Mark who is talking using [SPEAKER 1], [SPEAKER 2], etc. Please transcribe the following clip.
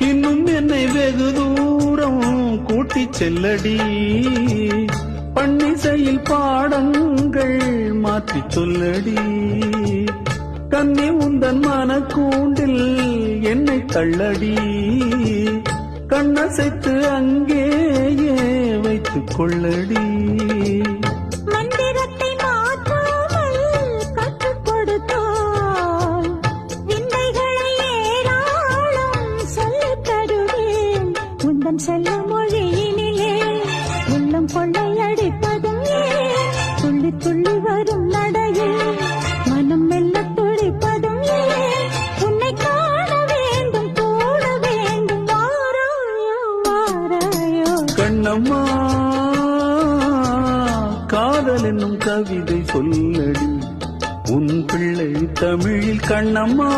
[SPEAKER 1] இன்னும் என்னை வெகு தூரம் கூட்டி செல்லடி. பன்னிசையில் பாடங்கள் மாற்றி சொல்லடி. கண்ணி உந்தன் மனக்கூண்டில் என்னை தள்ளடி. கண்ணசைத்து அங்கேயே வைத்துக் கொள்ளடி.
[SPEAKER 2] உள்ளம் செல்லும் மொழியினிலே உள்ளம் கொள்ளையடிப்பதும் ஏன் துள்ளி துள்ளி வரும் நடையில் மனம் மெல்ல துடிப்பதும் ஏன் உன்னை காண வேண்டும் கூட வேண்டும் வாராயோ வாராயோ
[SPEAKER 1] கண்ணம்மா காதல் என்னும் கவிதை சொல்லடி உன் பிள்ளை தமிழில் கண்ணம்மா.